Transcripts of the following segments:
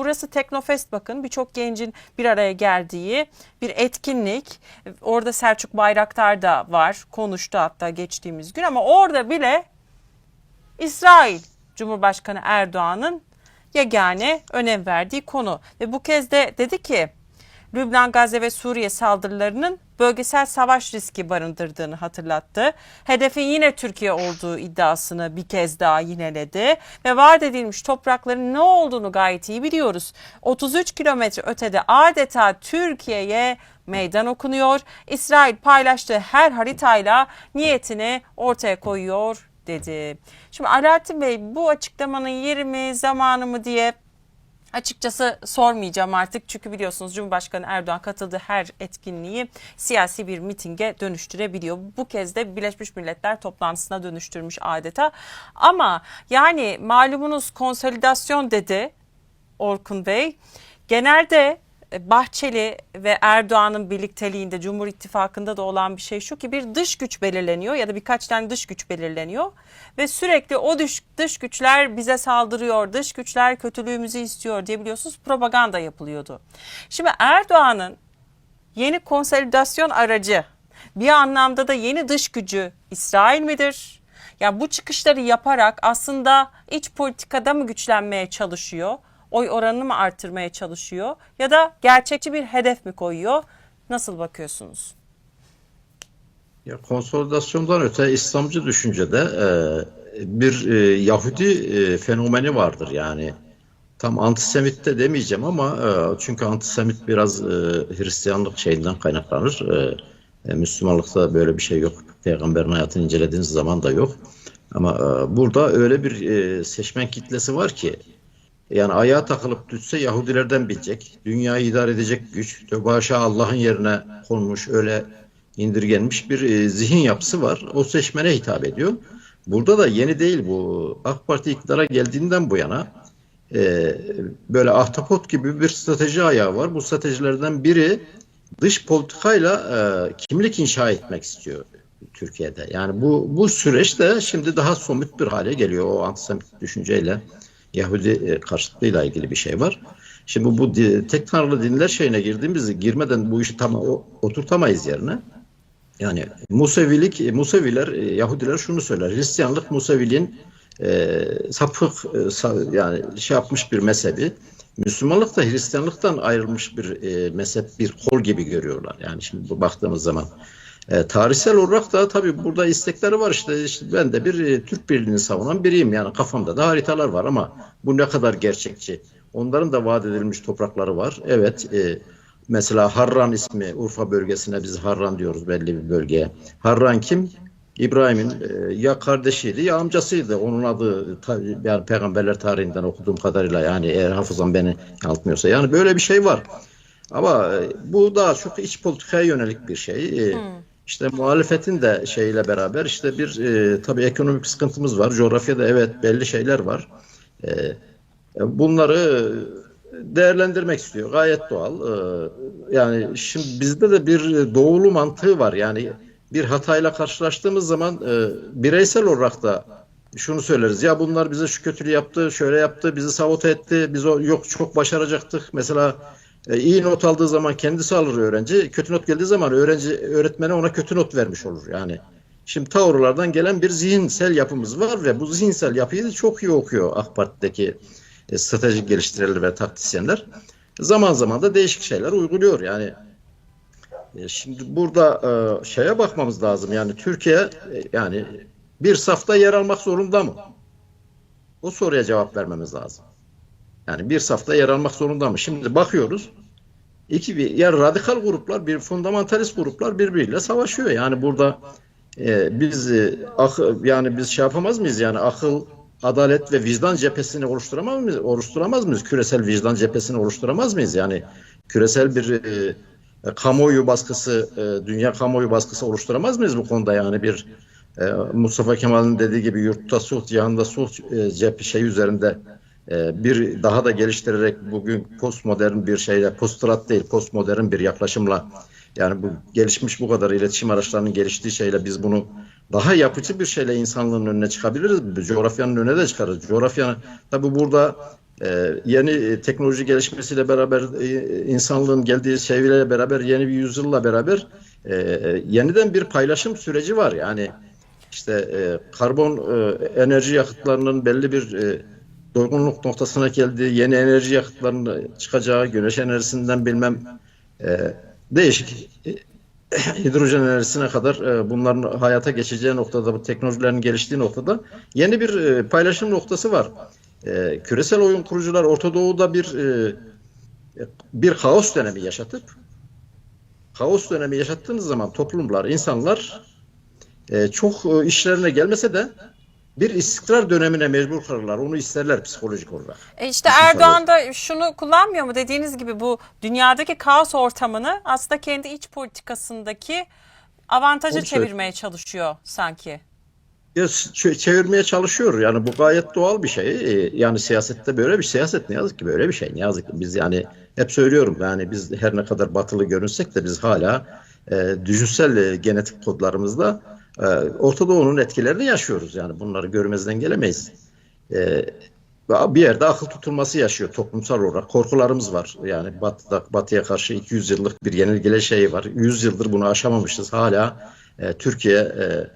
burası Teknofest bakın birçok gencin bir araya geldiği bir etkinlik. Orada Selçuk Bayraktar da var konuştu hatta geçtiğimiz gün ama orada bile İsrail Cumhurbaşkanı Erdoğan'ın yegane önem verdiği konu. Ve bu kez de dedi ki Lübnan, Gazze ve Suriye saldırılarının bölgesel savaş riski barındırdığını hatırlattı. Hedefin yine Türkiye olduğu iddiasını bir kez daha yineledi ve vaat edilmiş toprakların ne olduğunu gayet iyi biliyoruz. 33 kilometre ötede adeta Türkiye'ye meydan okunuyor. İsrail paylaştığı her haritayla niyetini ortaya koyuyor dedi. Şimdi Alaaddin Bey bu açıklamanın yeri mi zamanı mı diye Açıkçası sormayacağım artık çünkü biliyorsunuz Cumhurbaşkanı Erdoğan katıldığı her etkinliği siyasi bir mitinge dönüştürebiliyor. Bu kez de Birleşmiş Milletler toplantısına dönüştürmüş adeta. Ama yani malumunuz konsolidasyon dedi Orkun Bey. Genelde Bahçeli ve Erdoğan'ın birlikteliğinde Cumhur İttifakı'nda da olan bir şey şu ki bir dış güç belirleniyor ya da birkaç tane dış güç belirleniyor ve sürekli o dış, dış güçler bize saldırıyor, dış güçler kötülüğümüzü istiyor diye biliyorsunuz propaganda yapılıyordu. Şimdi Erdoğan'ın yeni konsolidasyon aracı bir anlamda da yeni dış gücü İsrail midir? Ya bu çıkışları yaparak aslında iç politikada mı güçlenmeye çalışıyor? Oy oranını mı artırmaya çalışıyor? Ya da gerçekçi bir hedef mi koyuyor? Nasıl bakıyorsunuz? Ya konsolidasyondan öte İslamcı düşüncede e, bir e, Yahudi e, fenomeni vardır yani. Tam antisemit de demeyeceğim ama e, çünkü antisemit biraz e, Hristiyanlık şeyinden kaynaklanır. E, e, Müslümanlıkta böyle bir şey yok. Peygamberin hayatını incelediğiniz zaman da yok. Ama e, burada öyle bir e, seçmen kitlesi var ki yani ayağa takılıp düşse Yahudilerden bilecek. Dünyayı idare edecek güç. Tövbe haşa Allah'ın yerine konmuş öyle indirgenmiş bir e, zihin yapısı var. O seçmene hitap ediyor. Burada da yeni değil bu. AK Parti iktidara geldiğinden bu yana e, böyle ahtapot gibi bir strateji ayağı var. Bu stratejilerden biri dış politikayla e, kimlik inşa etmek istiyor Türkiye'de. Yani bu bu süreç de şimdi daha somut bir hale geliyor o antisemit düşünceyle. Yahudi e, karşıtlığıyla ilgili bir şey var. Şimdi bu tek tanrılı dinler şeyine girdiğimiz girmeden bu işi tam oturtamayız yerine. Yani Musevilik, Museviler, e, Yahudiler şunu söyler. Hristiyanlık Museviliğin e, sapık e, sa, yani şey yapmış bir mezhebi. Müslümanlık da Hristiyanlıktan ayrılmış bir e, mezhep, bir kol gibi görüyorlar. Yani şimdi bu baktığımız zaman. E, tarihsel olarak da tabii burada istekleri var işte, işte ben de bir e, Türk birliğini savunan biriyim yani kafamda da haritalar var ama bu ne kadar gerçekçi? Onların da vaat edilmiş toprakları var. Evet e, mesela Harran ismi Urfa bölgesine biz Harran diyoruz belli bir bölgeye. Harran kim? İbrahim'in e, ya kardeşiydi ya amcasıydı. Onun adı ta, yani peygamberler tarihinden okuduğum kadarıyla yani eğer hafızam beni yanıltmıyorsa. Yani böyle bir şey var. Ama e, bu daha çok iç politikaya yönelik bir şey. E, hmm. İşte muhalefetin de şeyle beraber işte bir e, tabii ekonomik sıkıntımız var. Coğrafyada evet belli şeyler var. E, bunları değerlendirmek istiyor. Gayet doğal. E, yani şimdi bizde de bir doğulu mantığı var. Yani bir hatayla karşılaştığımız zaman e, bireysel olarak da şunu söyleriz. Ya bunlar bize şu kötülüğü yaptı, şöyle yaptı, bizi sabote etti. Biz o yok çok başaracaktık. Mesela e, iyi not aldığı zaman kendisi alır öğrenci. Kötü not geldiği zaman öğrenci öğretmene ona kötü not vermiş olur. Yani şimdi tavırlardan gelen bir zihinsel yapımız var ve bu zihinsel yapıyı da çok iyi okuyor AK Parti'deki e, stratejik geliştiriciler ve taktisyenler. Zaman zaman da değişik şeyler uyguluyor. Yani e, şimdi burada e, şeye bakmamız lazım. Yani Türkiye e, yani bir safta yer almak zorunda mı? O soruya cevap vermemiz lazım. Yani bir safta yer almak zorunda mı? Şimdi bakıyoruz. İki bir yer radikal gruplar, bir fundamentalist gruplar birbiriyle savaşıyor. Yani burada e, biz e, akıl, yani biz şey yapamaz mıyız? Yani akıl, adalet ve vicdan cephesini oluşturamaz mıyız? Oluşturamaz mıyız? Küresel vicdan cephesini oluşturamaz mıyız? Yani küresel bir e, kamuoyu baskısı, e, dünya kamuoyu baskısı oluşturamaz mıyız bu konuda? Yani bir e, Mustafa Kemal'in dediği gibi yurtta sulh, cihanda sulh e, cephe şey üzerinde bir daha da geliştirerek bugün postmodern bir şeyle, postrat değil postmodern bir yaklaşımla yani bu gelişmiş bu kadar iletişim araçlarının geliştiği şeyle biz bunu daha yapıcı bir şeyle insanlığın önüne çıkabiliriz. Coğrafyanın önüne de çıkarız. Coğrafyanın tabi burada e, yeni e, teknoloji gelişmesiyle beraber e, insanlığın geldiği seviyelere beraber yeni bir yüzyılla beraber e, e, yeniden bir paylaşım süreci var. Yani işte e, karbon e, enerji yakıtlarının belli bir e, doygunluk noktasına geldiği, yeni enerji yakıtlarının çıkacağı, güneş enerjisinden bilmem e, değişik e, hidrojen enerjisine kadar e, bunların hayata geçeceği noktada, bu teknolojilerin geliştiği noktada yeni bir e, paylaşım noktası var. E, küresel oyun kurucular Orta Doğu'da bir e, bir kaos dönemi yaşatıp kaos dönemi yaşattığınız zaman toplumlar, insanlar e, çok e, işlerine gelmese de bir istikrar dönemine mecbur kalırlar. Onu isterler psikolojik olarak. E işte Erdoğan da şunu kullanmıyor mu dediğiniz gibi bu dünyadaki kaos ortamını aslında kendi iç politikasındaki avantaja Onu çevirmeye çalışıyor sanki. Ya, çevirmeye çalışıyor. Yani bu gayet doğal bir şey. Ee, Yani siyasette böyle bir siyaset ne yazık ki böyle bir şey. Ne yazık ki biz yani hep söylüyorum yani biz her ne kadar batılı görünsek de biz hala e, düşünsel e, genetik kodlarımızda e, Orta Doğu'nun etkilerini yaşıyoruz. Yani bunları görmezden gelemeyiz. E, bir yerde akıl tutulması yaşıyor toplumsal olarak. Korkularımız var. Yani batıda, batıya karşı 200 yıllık bir yenilgile şeyi var. 100 yıldır bunu aşamamışız. Hala e, Türkiye e,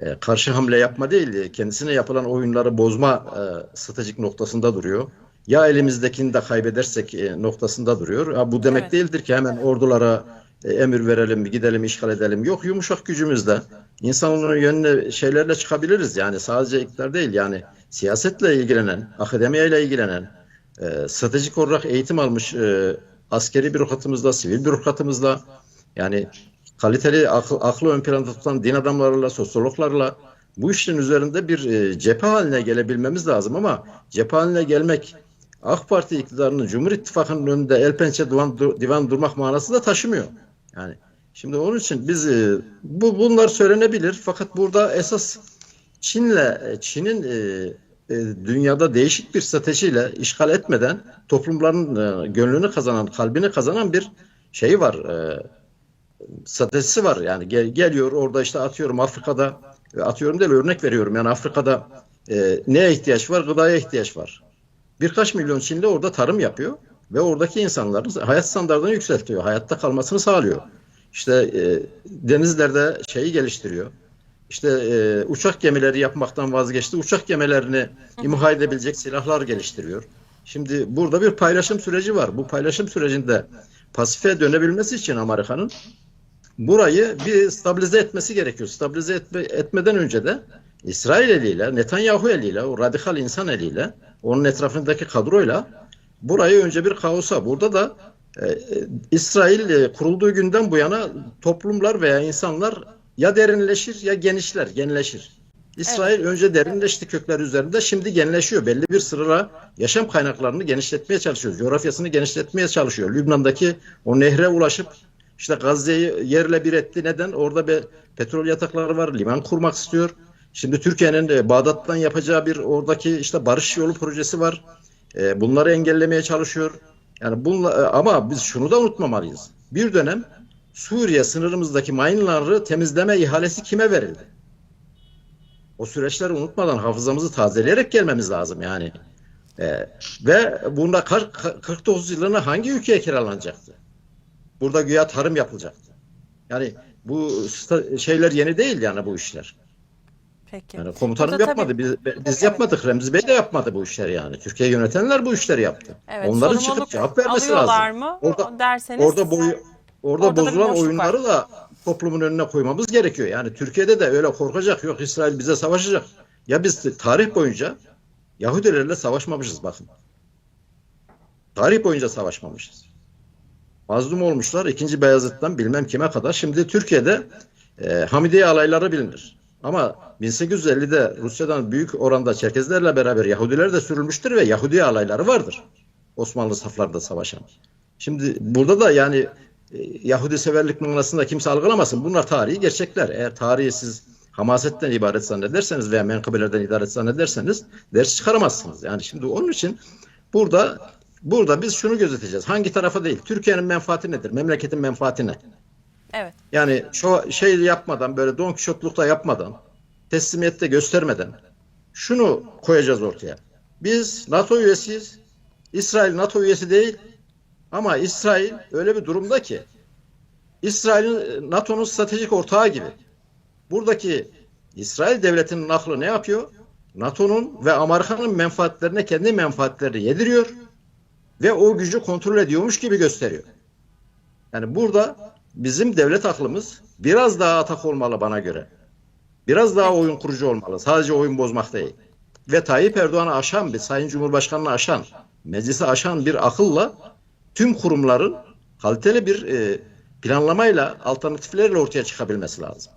e, karşı hamle yapma değil, kendisine yapılan oyunları bozma e, stratejik noktasında duruyor. Ya elimizdekini de kaybedersek e, noktasında duruyor. Ha, bu demek Evet. değildir ki hemen ordulara e, emir verelim, gidelim, işgal edelim. Yok yumuşak gücümüzle, insanlığın yönüne şeylerle çıkabiliriz. Yani sadece iktidar değil yani siyasetle ilgilenen, akademiyle ilgilenen, e, stratejik olarak eğitim almış e, askeri bürokratımızla, sivil bürokratımızla yani kaliteli akıl, aklı ön planda tutan din adamlarıyla, sosyologlarla bu işin üzerinde bir e, cephe haline gelebilmemiz lazım ama cephe haline gelmek AK Parti iktidarının Cumhur İttifakı'nın önünde el pençe divan, divan durmak manası da taşımıyor. Yani şimdi onun için biz e, bu bunlar söylenebilir fakat burada esas Çin'le e, Çin'in e, e, dünyada değişik bir stratejiyle işgal etmeden toplumların e, gönlünü kazanan, kalbini kazanan bir şey var. E, stratejisi var. Yani gel- geliyor orada işte atıyorum Afrika'da atıyorum değil örnek veriyorum. Yani Afrika'da e, neye ihtiyaç var? Gıdaya ihtiyaç var. Birkaç milyon Çinli orada tarım yapıyor ve oradaki insanların hayat standartını yükseltiyor. Hayatta kalmasını sağlıyor. İşte e, denizlerde şeyi geliştiriyor. İşte e, uçak gemileri yapmaktan vazgeçti. Uçak gemilerini imha edebilecek silahlar geliştiriyor. Şimdi burada bir paylaşım süreci var. Bu paylaşım sürecinde Pasife dönebilmesi için Amerika'nın burayı bir stabilize etmesi gerekiyor. Stabilize etme, etmeden önce de İsrail eliyle, Netanyahu eliyle, o radikal insan eliyle, onun etrafındaki kadroyla burayı önce bir kaosa. Burada da e, e, İsrail e, kurulduğu günden bu yana toplumlar veya insanlar ya derinleşir ya genişler, genleşir. İsrail önce derinleşti kökler üzerinde, şimdi genleşiyor. Belli bir sırada yaşam kaynaklarını genişletmeye çalışıyor. Coğrafyasını genişletmeye çalışıyor. Lübnan'daki o nehre ulaşıp işte Gazze'yi yerle bir etti. Neden? Orada bir petrol yatakları var. Liman kurmak istiyor. Şimdi Türkiye'nin de Bağdat'tan yapacağı bir oradaki işte barış yolu projesi var. E, bunları engellemeye çalışıyor. Yani bunla, e, ama biz şunu da unutmamalıyız. Bir dönem Suriye sınırımızdaki mayınları temizleme ihalesi kime verildi? O süreçleri unutmadan hafızamızı tazeleyerek gelmemiz lazım yani. E, ve bunda kar- kar- 49 yılına hangi ülkeye kiralanacaktı? Burada güya tarım yapılacaktı. Yani bu şeyler yeni değil yani bu işler. Peki. Yani komutanım Burada yapmadı. tabii- Biz, biz yapmadık. Remzi Bey de yapmadı bu işleri yani. Türkiye yönetenler bu işleri yaptı. Evet, Onların çıkıp cevap vermesi lazım. mı Orada, derseniz orada boyu orada, orada bozulan oyunları da toplumun önüne koymamız gerekiyor. Yani Türkiye'de de öyle korkacak yok İsrail bize savaşacak. Ya biz tarih boyunca Yahudilerle savaşmamışız bakın. Tarih boyunca savaşmamışız. Mazlum olmuşlar ikinci Beyazıt'tan bilmem kime kadar. Şimdi Türkiye'de e, Hamidiye alayları bilinir. Ama 1850'de Rusya'dan büyük oranda Çerkezlerle beraber Yahudiler de sürülmüştür ve Yahudi alayları vardır. Osmanlı saflarında savaşan. Şimdi burada da yani e, Yahudi severlik manasında kimse algılamasın. Bunlar tarihi gerçekler. Eğer tarihi siz hamasetten ibaret zannederseniz veya menkıbelerden ibaret zannederseniz ders çıkaramazsınız. Yani şimdi onun için burada burada biz şunu gözeteceğiz. Hangi tarafa değil? Türkiye'nin menfaati nedir? Memleketin menfaati ne? Evet. Yani şu şey yapmadan böyle Don Kişotlukla yapmadan teslimiyette göstermeden şunu koyacağız ortaya. Biz NATO üyesiyiz. İsrail NATO üyesi değil ama İsrail öyle bir durumda ki İsrail'in NATO'nun stratejik ortağı gibi. Buradaki İsrail devletinin aklı ne yapıyor? NATO'nun ve Amerika'nın menfaatlerine kendi menfaatlerini yediriyor ve o gücü kontrol ediyormuş gibi gösteriyor. Yani burada bizim devlet aklımız biraz daha atak olmalı bana göre. Biraz daha oyun kurucu olmalı. Sadece oyun bozmak değil. Ve Tayyip Erdoğan'ı aşan bir, Sayın Cumhurbaşkanı'nı aşan, meclisi aşan bir akılla tüm kurumların kaliteli bir e, planlamayla, alternatiflerle ortaya çıkabilmesi lazım.